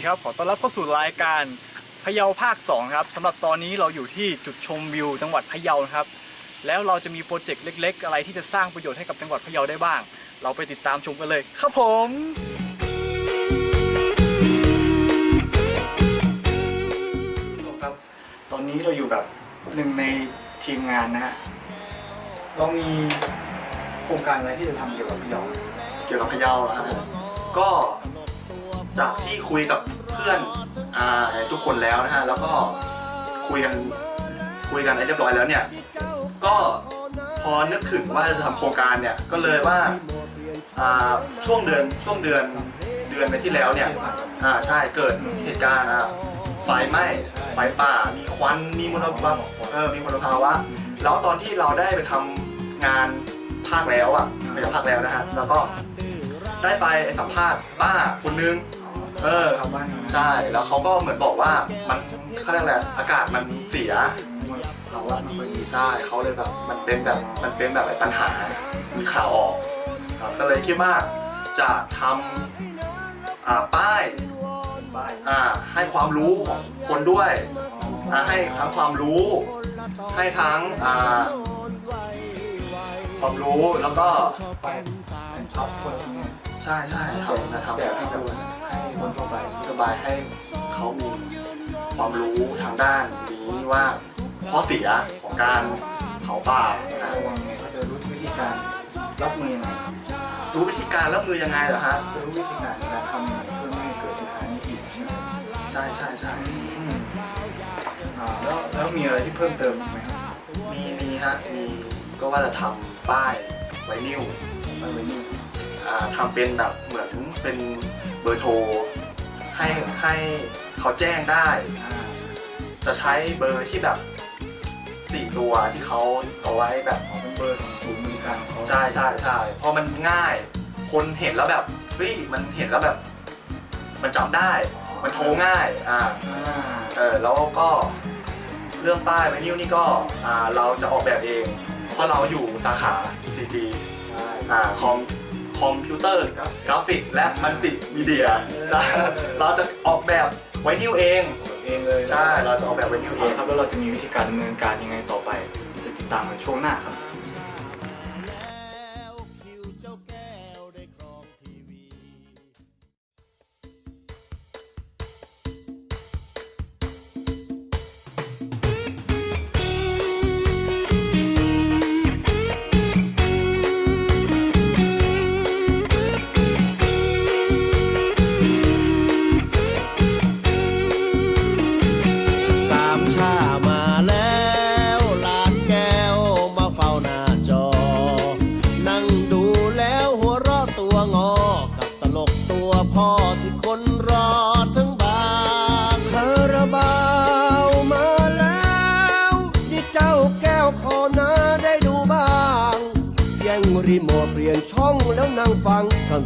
ดีครับ ขอต้อนรับเข้าสู่รายการพะเยาภาค2ครับสำหรับตอนนี้เราอยู่ที่จุดชมวิวจังหวัดพะเยานะครับ แล้วเราจะมีโปรเจกต์เล็ก ๆ อะไรที่จะสร้างประโยชน์ให้กับจังหวัดพะเยาได้บ้าง เราไปติดตามชมกันเลยครับผม ครับ ตอนนี้เราอยู่กับหนึ่งในทีมงานนะฮะ เรามีโครงการอะไรที่จะทำเกี่ยวกับพะเยา เกี่ยวกับพะเยาแล้วครับก็ จากที่คุยกับเพื่อนอทุกคนแล้วนะฮะแล้วก็คุยกันคุยกันเรียบร้อยแล้วเนี่ยก็พอนึกถึงว่าจะทำโครงการเนี่ยก็เลยว่าช่วงเดือนช่วงเดือนเดือนไปที่แล้วเนี่ยอ่าใช่เกิดเหตุการณ์อะไฟไหม้ไฟป่า มีควันมีมลภาวะเออมีมลภาวะแล้วตอนที่เราได้ไปทำงานภาคแล้วอะไปทำภาคแล้วนะฮะแล้วก็ได้ไปสัมภาษณ์ป้าคนนึง เออชาวบ้านนะใช่ แล้วเขาก็เหมือนบอกว่ามันเขาเรียกอะไรอากาศมันเสียภาวะไม่ค่อยดีใช่เขาเลยแบบมันเป็นแบบมันเป็นแบบปัญหามีข่าวออกครับก็เลยคิดว่าจะทำอ่าป้ายบ้านอ่าให้ความรู้ของคนด้วยอ่าให้ทั้งความรู้ ให้ทั้งอ่าความรู้แล้วก็ไปเป็นช็อปคนที่เนี่ย ใช่ใช่ทำนะทำแจกให้ให้กับดูให้คนทั่วไปสบายให้เขามีความรู้ทางด้านนี้ว่าข้อเสียของการเผาป่านะระวังไงเขาจะรู้วิธีการรับมือยังไงรู้วิธีการรับมือยังไงเหรอฮะจะรู้วิธีการการทำยังไงเพื่อไม่ให้เกิดปัญหานี้อีกใช่ไหมใช่ใช่ใช่อ่าแล้วแล้วมีอะไรที่เพิ่มเติมอีกไหมครับมีมีฮะมีก็ว่าจะทำป้ายไวนิลไปไว้นี่อ่า ทำเป็นแบบเหมือนเป็นเบอร์โทรให้ให้เขาแจ้งได้อ่าจะใช้เบอร์ที่แบบสี่ตัวที่เขาเอาไว้แบบขอเป็นเบอร์ของศูนย์บริการของเขาใช่ใช่ใช่เพราะมันง่าย คนเห็นแล้วแบบเฮ้ยมันเห็นแล้วแบบ มันจำได้ มันโทรง่ายอ่าอ่าเออแล้วก็เรื่องป้ายไวนิวนี่ก็อ่าเราจะออกแบบเอง เพราะเราอยู่สาขา CG ใช่อ่าคอม คอมพิวเตอร์กราฟิกและมัลติมีเดียเราจะออกแบบไวนิวเอง เองเลยใช่ เราจะออกแบบไวนิวเอเอางครับแล้วเราจะมีวิธีการดำเนินการยังไงต่อไปจะติดตามกันช่วงหน้าครับ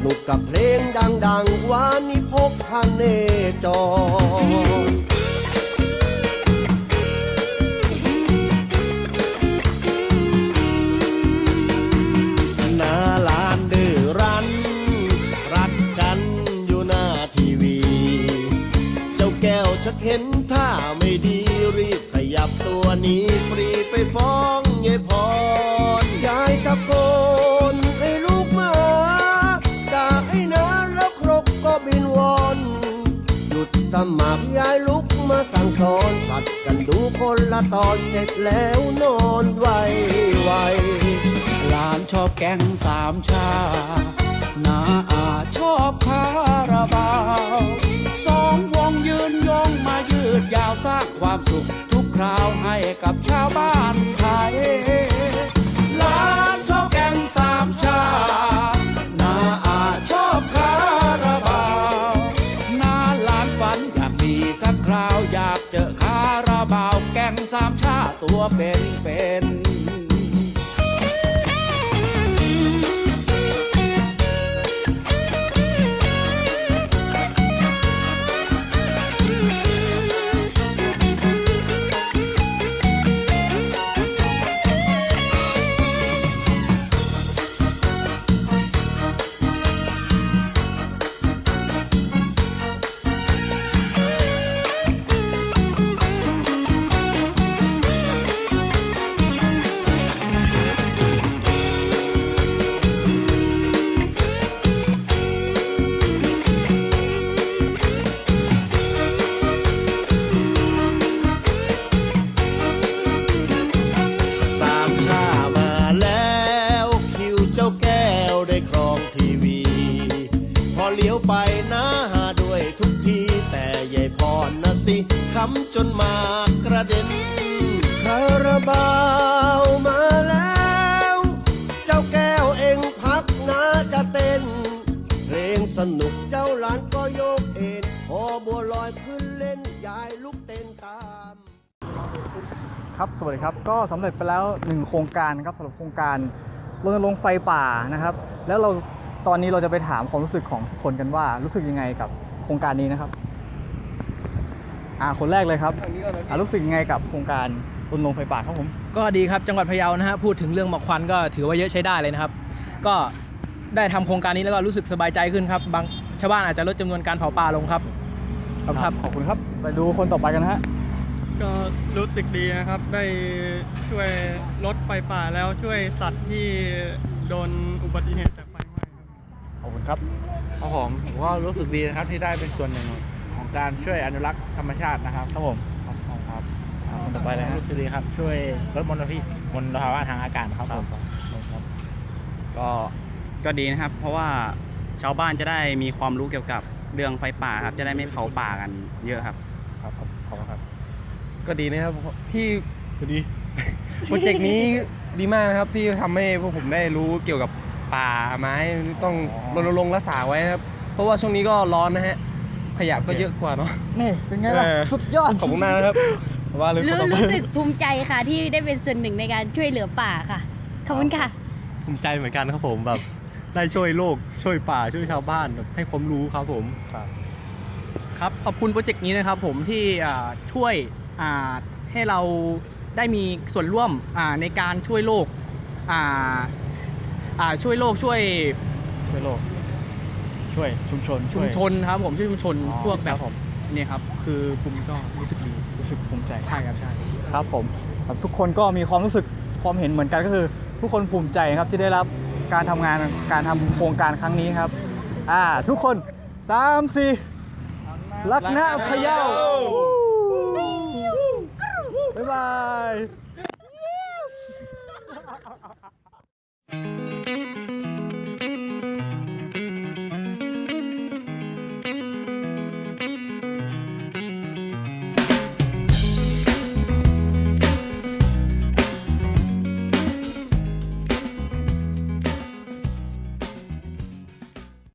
นุกกับเพลงดังๆวานนิพกพันเนจรหน้าลานดื้อรั้น รักกันอยู่หน้าทีวี เจ้าแก้วชักเห็นท่าไม่ดีรีบขยับตัวหนี้ปรีไปฟ้องยายพร หยุดตมักยายลุกมาสั่งสอนผัดกันดูคนละตอนเสร็จแล้วนอนไวไวหลานชอบแกงสามชานาอาชอบคาราบาวสองวงยืนยงมายืดยาวสร้างความสุขทุกคราวให้กับชาวบ้านไทย งสามชาตัวเป็นเป็น ค้ำจนมากระเด็นคาราบาวมาแล้ว เจ้าแก้วเองพักนะจะเต้น เพลงสนุกเจ้าหลานก็โยกเอ็นพอบัวลอยขึ้นเล่นยายลุกเต้นตาม ครับ สวัสดีครับ ก็สำเร็จไปแล้วหนึ่งโครงการนะครับสำหรับโครงการรณรงค์ไฟป่านะครับ แล้วเราตอนนี้เราจะไปถามความรู้สึกของทุกคนกันว่ารู้สึกยังไงกับโครงการนี้นะครับ อ่าคนแรกเลยครับอ่ารู้สึกยังไงกับโครงการรณรงค์ไฟป่าครับผมก็ดีครับจังหวัดพะเยานะฮะพูดถึงเรื่องหมอกควันก็ถือว่าเยอะใช้ได้เลยนะครับ ก็ได้ทำโครงการนี้แล้วก็รู้สึกสบายใจขึ้นครับบางชาวบ้านอาจจะลดจำนวนการเผาป่าลงครับขอบคุณครับขอบคุณครับไปดูคนต่อไปกันนะฮะก็รู้สึกดีนะครับได้ช่วยลดไฟป่าแล้วช่วยสัตว์ที่โดนอุบัติเหตุจากไฟไหม้ครับขอบคุณครับครับผมผมก็รู้สึกดีนะครับที่ได้เป็นส่วนหนึ่งของ การช่วยอนุรักษ์ธรรมชาตินะครับครับผมครับครับคนต่อไปเลยฮะรู้สึกดีครับช่วยลดมลพิษมลภาวะทางอากาศครับผมก็ก็ดีนะครับ เพราะว่าชาวบ้านจะได้มีความรู้เกี่ยวกับเรื่องไฟป่าครับ จะได้ไม่เผาป่ากันเยอะครับ ครับขอบคุณครับ ก็ดีนะครับที่ก็ดีโปรเจกต์นี้ดีมากนะครับที่ทำให้พวกผมได้รู้เกี่ยวกับป่าไม้ต้องรณรงค์รักษาไว้นะครับ เพราะว่าช่วงนี้ก็ร้อนนะฮะ ขยะก็เยอะกว่าเนาะ นี่เป็นไงล่ะเออ สุดยอดขอบคุณมากนะครับว่าเลยรู้คนต่อไปรู้สึกภูมิใจค่ะที่ได้เป็นส่วนหนึ่งในการช่วยเหลือป่าค่ะ ขอบคุณค่ะ ภูมิใจเหมือนกันครับผมแบบได้ช่วยโลกช่วยป่าช่วยชาวบ้านแบบให้ความรู้ครับผม ครับขอบคุณโปรเจกต์นี้นะครับผมที่อ่าช่วยอ่าให้เราได้มีส่วนร่วมอ่าในการช่วยโลกอ่าอ่าช่วยโลกช่วยช่วยโลก ช่วยชุมชนชุมชนครับผมช่วยชุมชนอ๋อพวกแบบครับผม เนี่ยครับ คือภูมิก็รู้สึกดีรู้สึกภูมิใจใช่ครับใช่ ครับผมครับทุกคนก็มีความรู้สึกความเห็นเหมือนกันก็คือ ทุกคนภูมิใจครับที่ได้รับการทำงานการทำโครงการครั้งนี้ครับอ่าทุกคนสามสี่ลักนะพะเยาบ๊ายบาย